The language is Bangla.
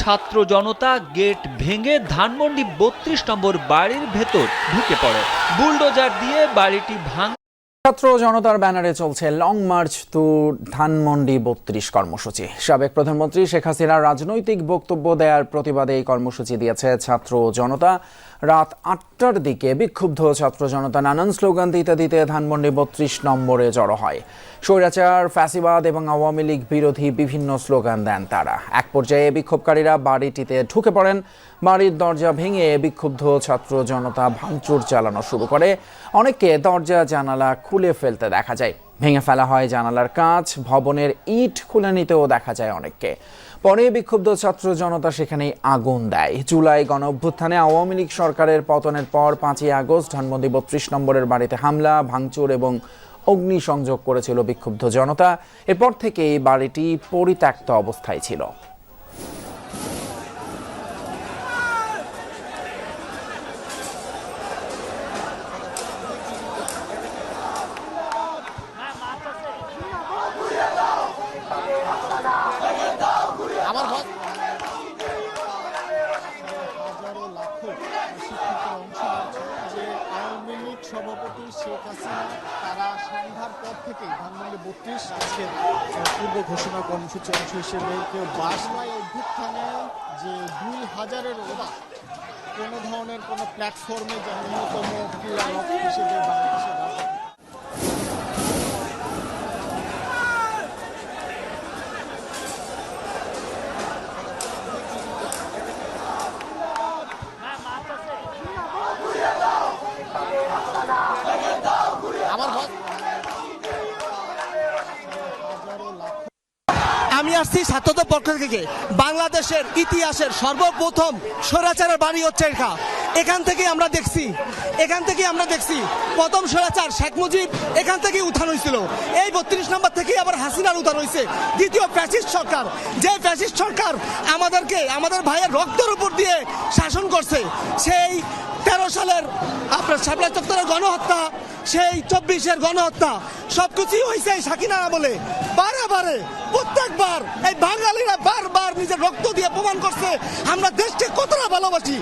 ছাত্র জনতা গেট ভেঙে ধানমন্ডি বত্রিশ নম্বর বাড়ির ভেতর ঢুকে পড়ে। বুলডোজার দিয়ে বাড়িটি ভাঙ ছাত্র জনতার ব্যানারে চলছে লং মার্চ টু ধানমন্ডি বত্রিশ কর্মসূচি। সাবেক প্রধানমন্ত্রী শেখ হাসিনার রাজনৈতিক বক্তব্য দেওয়ার প্রতিবাদে এই কর্মসূচি দিয়েছে ছাত্র জনতা। রাত আটটার দিকে বিক্ষুব্ধ ছাত্র জনতা নানান স্লোগান দিতে দিতে ধানমন্ডি বত্রিশ নম্বরে জড়ো হয়। স্বৈরাচার, ফ্যাসিবাদ এবং আওয়ামী লীগ বিরোধী বিভিন্ন স্লোগান দেন তারা। এক পর্যায়ে বিক্ষোভকারীরা বাড়িটিতে ঢুকে পড়েন। বাড়ির দরজা ভেঙে বিক্ষুব্ধ ছাত্র জনতা ভাঙচুর চালানো শুরু করে। অনেককে দরজা জানালা খুলে ফেলতে দেখা যায়। ভেঙে ফেলা হয় জানালার কাঁচ, ভবনের ইট খুলে নিতেও দেখা যায় অনেককে। পরে বিক্ষুব্ধ ছাত্র জনতা সেখানেই আগুন দেয়। জুলাই গণ অভ্যুত্থানে আওয়ামী লীগ সরকারের পতনের পর পাঁচই আগস্ট ধানমন্ডি বত্রিশ নম্বরের বাড়িতে হামলা, ভাঙচুর এবং অগ্নিসংযোগ করেছিল বিক্ষুব্ধ জনতা। এরপর থেকেই বাড়িটি পরিত্যক্ত অবস্থায় ছিল। যে আওয়ামী সভাপতি শেখ হাসিনা, তারা সন্ধ্যার পর থেকেই ধানমন্ডি বত্রিশ আজকে পূর্ব ঘোষণা কর্মসূচি অংশ হিসেবে কেউ বাসনায় অভ্যুত্থানে যে দুই হাজারের ওরা কোনো ধরনের কোনো প্ল্যাটফর্মে যে অন্যতম ক্রীড়া হিসেবে বাংলাদেশের আমি আসছি ছাত্রদের পক্ষ থেকে। বাংলাদেশের ইতিহাসের সর্বপ্রথম স্বৈরাচারের বাড়ি হচ্ছে এটা এখান থেকে আমরা দেখছি, এখান থেকে আমরা দেখছি, প্রথম স্বৈরাচার শেখ মুজিব এখান থেকে উত্থান হয়েছিল। এই বত্রিশ নম্বর থেকেই আবার হাসিনার উত্থান হয়েছে। দ্বিতীয় ফ্যাসিস্ট সরকার, যে ফ্যাসিস্ট সরকার আমাদেরকে, আমাদের ভাইয়ের রক্তের উপর দিয়ে শাসন করছে, সেই তেরো সালের আপনার শাপলা চত্বরের গণহত্যা, সেই চব্বিশের গণহত্যা সব কিছুই হয়েছে এই সাকিনা বলে বারে বারে, প্রত্যেকবার এই বাঙালিরা বারবার নিজের রক্ত দিয়ে প্রমাণ করছে, আমরা দেশকে কতটা ভালোবাসি